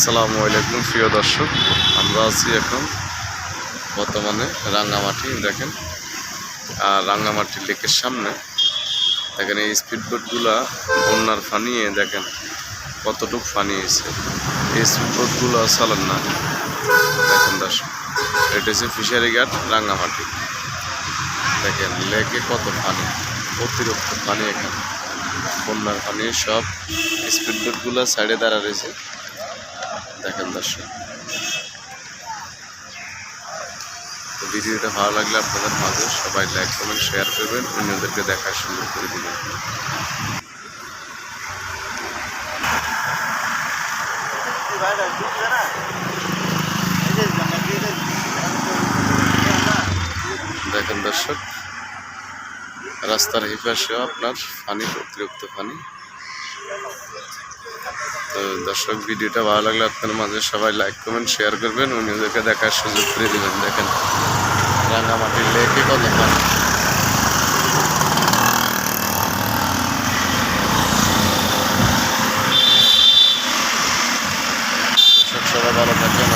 আসসালামু আলাইকুম, প্রিয় দর্শক। আমরা আছি এখন বর্তমানে রাঙ্গামাটি, দেখেন। আর রাঙ্গামাটি লেকের সামনে। দেখেন, এই স্পিড বোটগুলা বন্যার ফানিয়ে দেখেন, কতটুক ফানি হয়েছে। এই স্পিড বোটগুলো চালান না। দেখেন, দর্শক, এটা হচ্ছে ফিশারি ঘাট রাঙ্গামাটি। দেখেন, লেকে কত পানি, অতিরিক্ত পানি এখানে। বন্যার পানি সব স্পিড বোটগুলো সাইডে দাঁড়া রয়েছে। দেখেন দর্শক। ভিডিওটা ভালো লাগলে আপনাদের মাঝে সবাই লাইক কমেন্ট শেয়ার করবেন। অন্যদেরকে দেখার সুযোগ করে দিবেন। দেখেন দর্শক, রাস্তার হিপাশেও আপনার পানি অতিরিক্ত পানি তো দর্শক, ভিডিওটা ভালো লাগলে আপনার মাঝে সবাই লাইক কমেন্ট শেয়ার করবেন। অন্যদেরকে দেখার সুযোগ করে দেবেন, দেখেন। রাঙামাটির লেকে কত সবাই ভালো থাকবেন।